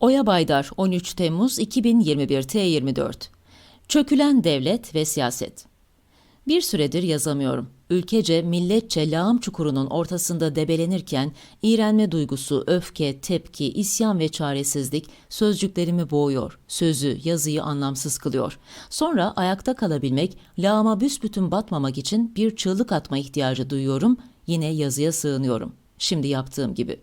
Oya Baydar 13 Temmuz 2021 T24 Çökülen devlet ve siyaset Bir süredir yazamıyorum. Ülkece, milletçe lağım çukurunun ortasında debelenirken iğrenme duygusu, öfke, tepki, isyan ve çaresizlik sözcüklerimi boğuyor. Sözü, yazıyı anlamsız kılıyor. Sonra ayakta kalabilmek, lağıma büsbütün batmamak için bir çığlık atma ihtiyacı duyuyorum. Yine yazıya sığınıyorum. Şimdi yaptığım gibi.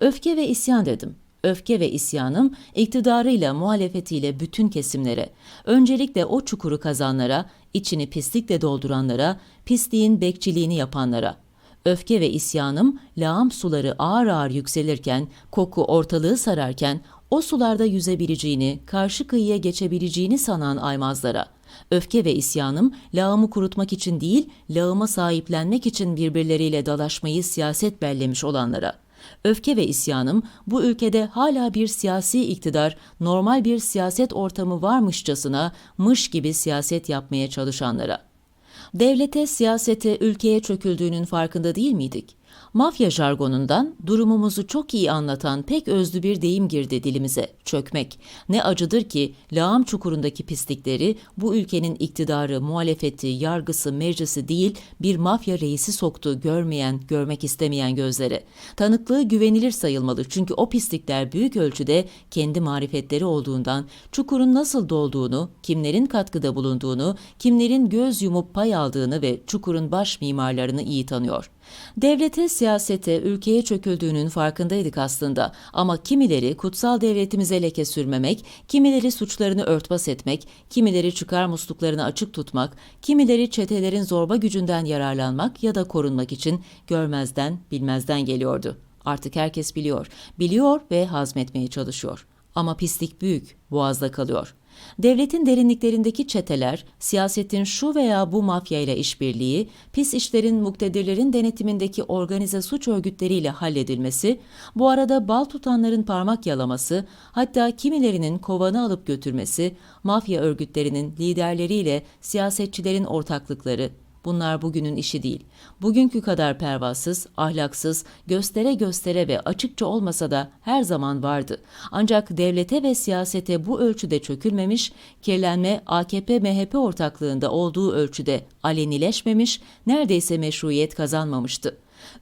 Öfke ve isyan dedim. Öfke ve isyanım iktidarıyla, muhalefetiyle bütün kesimlere, öncelikle o çukuru kazanlara, içini pislikle dolduranlara, pisliğin bekçiliğini yapanlara. Öfke ve isyanım lağım suları ağır ağır yükselirken, koku ortalığı sararken, o sularda yüzebileceğini, karşı kıyıya geçebileceğini sanan aymazlara. Öfke ve isyanım lağımı kurutmak için değil, lağıma sahiplenmek için birbirleriyle dalaşmayı siyaset bellemiş olanlara.'' Öfke ve isyanım bu ülkede hala bir siyasi iktidar, normal bir siyaset ortamı varmışçasına mış gibi siyaset yapmaya çalışanlara. Devlete, siyasete, ülkeye çöküldüğünün farkında değil miydik? Mafya jargonundan durumumuzu çok iyi anlatan pek özlü bir deyim girdi dilimize, çökmek. Ne acıdır ki lağım çukurundaki pislikleri bu ülkenin iktidarı, muhalefeti, yargısı, meclisi değil bir mafya reisi soktu görmeyen, görmek istemeyen gözlere. Tanıklığı güvenilir sayılmalı çünkü o pislikler büyük ölçüde kendi marifetleri olduğundan çukurun nasıl dolduğunu, kimlerin katkıda bulunduğunu, kimlerin göz yumup pay aldığını ve çukurun baş mimarlarını iyi tanıyor. Devlete, siyasete, ülkeye çöküldüğünün farkındaydık aslında ama kimileri kutsal devletimize leke sürmemek, kimileri suçlarını örtbas etmek, kimileri çıkar musluklarını açık tutmak, kimileri çetelerin zorba gücünden yararlanmak ya da korunmak için görmezden, bilmezden geliyordu. Artık herkes biliyor, biliyor ve hazmetmeye çalışıyor. Ama pislik büyük, boğazda kalıyor. Devletin derinliklerindeki çeteler, siyasetin şu veya bu mafya ile işbirliği, pis işlerin muktedirlerin denetimindeki organize suç örgütleriyle halledilmesi, bu arada bal tutanların parmak yalaması, hatta kimilerinin kovanı alıp götürmesi, mafya örgütlerinin liderleriyle siyasetçilerin ortaklıkları, Bunlar bugünün işi değil. Bugünkü kadar pervasız, ahlaksız, göstere göstere ve açıkça olmasa da her zaman vardı. Ancak devlete ve siyasete bu ölçüde çökülmemiş, kirlenme AKP-MHP ortaklığında olduğu ölçüde alenileşmemiş, neredeyse meşruiyet kazanmamıştı.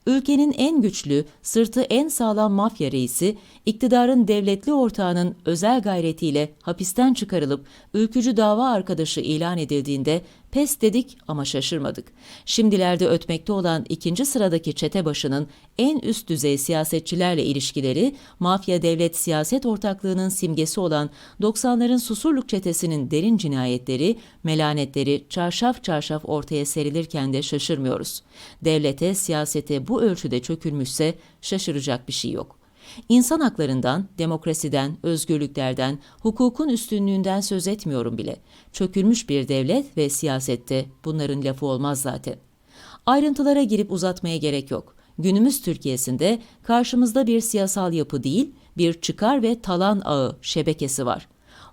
Ülkenin en güçlü, sırtı en sağlam mafya reisi, iktidarın devletli ortağının özel gayretiyle hapisten çıkarılıp ülkücü dava arkadaşı ilan edildiğinde pes dedik ama şaşırmadık. Şimdilerde ötmekte olan ikinci sıradaki çete başının en üst düzey siyasetçilerle ilişkileri, mafya devlet siyaset ortaklığının simgesi olan 90'ların Susurluk çetesinin derin cinayetleri, melanetleri çarşaf çarşaf ortaya serilirken de şaşırmıyoruz. Devlete, siyasete bu ölçüde çökülmüşse şaşıracak bir şey yok. İnsan haklarından, demokrasiden, özgürlüklerden, hukukun üstünlüğünden söz etmiyorum bile. Çökülmüş bir devlet ve siyasette bunların lafı olmaz zaten. Ayrıntılara girip uzatmaya gerek yok. Günümüz Türkiye'sinde karşımızda bir siyasal yapı değil, bir çıkar ve talan ağı, şebekesi var.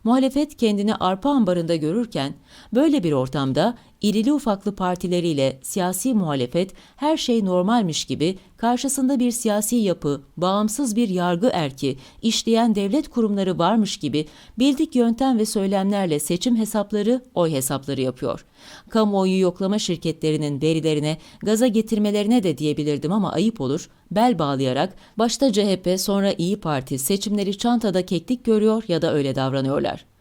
Muhalefet kendini arpa ambarında görürken, böyle bir ortamda irili ufaklı partileriyle siyasi muhalefet her şey normalmiş gibi karşısında bir siyasi yapı, bağımsız bir yargı erki, işleyen devlet kurumları varmış gibi bildik yöntem ve söylemlerle seçim hesapları, oy hesapları yapıyor. Kamuoyu yoklama şirketlerinin verilerine, gaza getirmelerine de diyebilirdim ama ayıp olur, bel bağlayarak başta CHP sonra İyi Parti seçimleri çantada keklik görüyor ya da öyle davranıyorlar.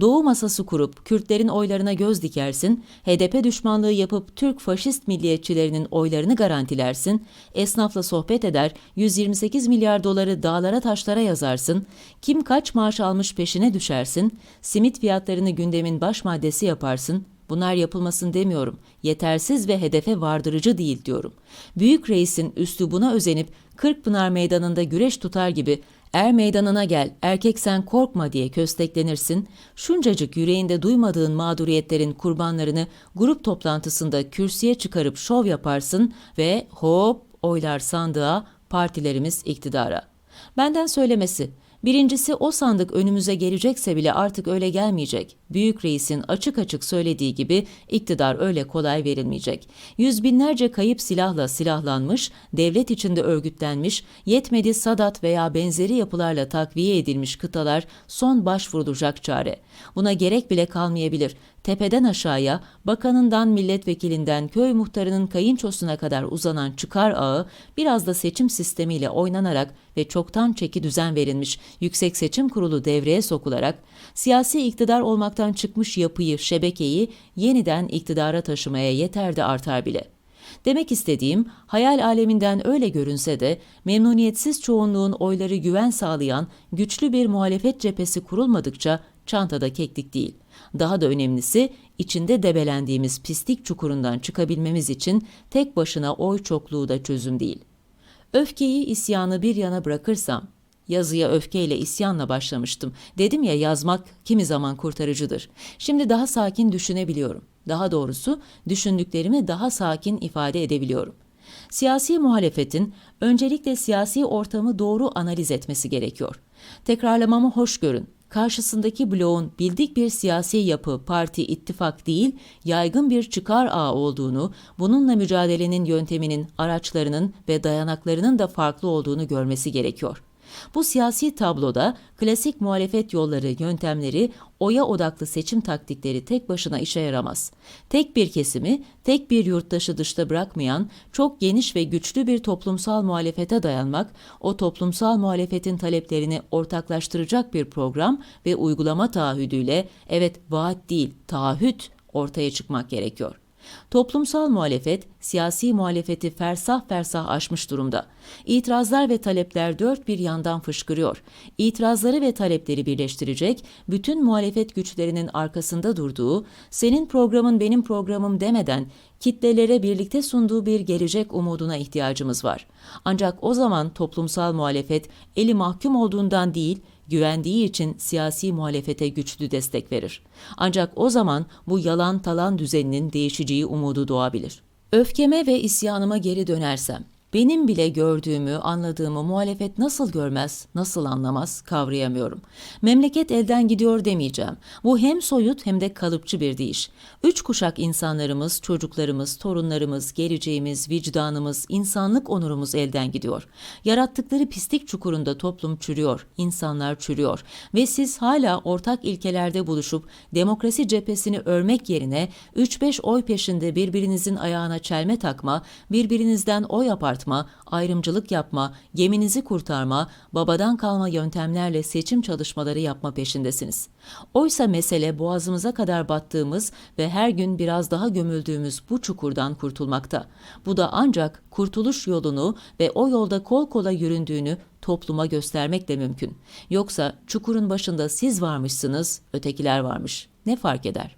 Doğu masası kurup Kürtlerin oylarına göz dikersin, HDP düşmanlığı yapıp Türk faşist milliyetçilerinin oylarını garantilersin, esnafla sohbet eder, 128 milyar doları dağlara taşlara yazarsın, kim kaç maaş almış peşine düşersin, simit fiyatlarını gündemin baş maddesi yaparsın, Bunlar yapılmasın demiyorum. Yetersiz ve hedefe vardırıcı değil diyorum. Büyük reisin üslubuna özenip Kırkpınar meydanında güreş tutar gibi Er meydanına gel, erkek sen korkma diye kösteklenirsin. Şuncacık yüreğinde duymadığın mağduriyetlerin kurbanlarını grup toplantısında kürsüye çıkarıp şov yaparsın ve hop oylar sandığa, partilerimiz iktidara. Benden söylemesi, Birincisi o sandık önümüze gelecekse bile artık öyle gelmeyecek. Büyük reisin açık açık söylediği gibi iktidar öyle kolay verilmeyecek. Yüz binlerce kayıp silahla silahlanmış, devlet içinde örgütlenmiş, yetmedi Sadat veya benzeri yapılarla takviye edilmiş kıtalar son başvurulacak çare. Buna gerek bile kalmayabilir. Tepeden aşağıya, bakanından, milletvekilinden, köy muhtarının kayınçosuna kadar uzanan çıkar ağı biraz da seçim sistemiyle oynanarak ve çoktan çeki düzen verilmiş Yüksek Seçim Kurulu devreye sokularak siyasi iktidar olmaktan çıkmış yapıyı, şebekeyi yeniden iktidara taşımaya yeter de artar bile. Demek istediğim hayal aleminden öyle görünse de memnuniyetsiz çoğunluğun oyları güven sağlayan güçlü bir muhalefet cephesi kurulmadıkça çantada keklik değil. Daha da önemlisi içinde debelendiğimiz pislik çukurundan çıkabilmemiz için tek başına oy çokluğu da çözüm değil. Öfkeyi, isyanı bir yana bırakırsam, yazıya öfkeyle isyanla başlamıştım. Dedim ya yazmak kimi zaman kurtarıcıdır. Şimdi daha sakin düşünebiliyorum. Daha doğrusu düşündüklerimi daha sakin ifade edebiliyorum. Siyasi muhalefetin öncelikle siyasi ortamı doğru analiz etmesi gerekiyor. Tekrarlamamı hoş görün. Karşısındaki bloğun bildik bir siyasi yapı, parti, ittifak değil, yaygın bir çıkar ağı olduğunu, bununla mücadelenin yönteminin, araçlarının ve dayanaklarının da farklı olduğunu görmesi gerekiyor. Bu siyasi tabloda klasik muhalefet yolları, yöntemleri, oya odaklı seçim taktikleri tek başına işe yaramaz. Tek bir kesimi, tek bir yurttaşı dışta bırakmayan, çok geniş ve güçlü bir toplumsal muhalefete dayanmak, o toplumsal muhalefetin taleplerini ortaklaştıracak bir program ve uygulama taahhüdüyle, evet vaat değil, taahhüt ortaya çıkmak gerekiyor. Toplumsal muhalefet, siyasi muhalefeti fersah fersah aşmış durumda. İtirazlar ve talepler dört bir yandan fışkırıyor. İtirazları ve talepleri birleştirecek, bütün muhalefet güçlerinin arkasında durduğu, senin programın benim programım demeden kitlelere birlikte sunduğu bir gelecek umuduna ihtiyacımız var. Ancak o zaman toplumsal muhalefet eli mahkum olduğundan değil, güvendiği için siyasi muhalefete güçlü destek verir. Ancak o zaman bu yalan talan düzeninin değişeceği umudu doğabilir. Öfkeme ve isyanıma geri dönersem, benim bile gördüğümü, anladığımı muhalefet nasıl görmez, nasıl anlamaz kavrayamıyorum. Memleket elden gidiyor demeyeceğim. Bu hem soyut hem de kalıpçı bir deyiş. Üç kuşak insanlarımız, çocuklarımız, torunlarımız, geleceğimiz, vicdanımız, insanlık onurumuz elden gidiyor. Yarattıkları pislik çukurunda toplum çürüyor, insanlar çürüyor ve siz hala ortak ilkelerde buluşup demokrasi cephesini örmek yerine 3-5 oy peşinde birbirinizin ayağına çelme takma, birbirinizden oy apar çıkartma, ayrımcılık yapma, geminizi kurtarma, babadan kalma yöntemlerle seçim çalışmaları yapma peşindesiniz. Oysa mesele boğazımıza kadar battığımız ve her gün biraz daha gömüldüğümüz bu çukurdan kurtulmakta. Bu da ancak kurtuluş yolunu ve o yolda kol kola yüründüğünü topluma göstermekle mümkün. Yoksa çukurun başında siz varmışsınız, ötekiler varmış. Ne fark eder?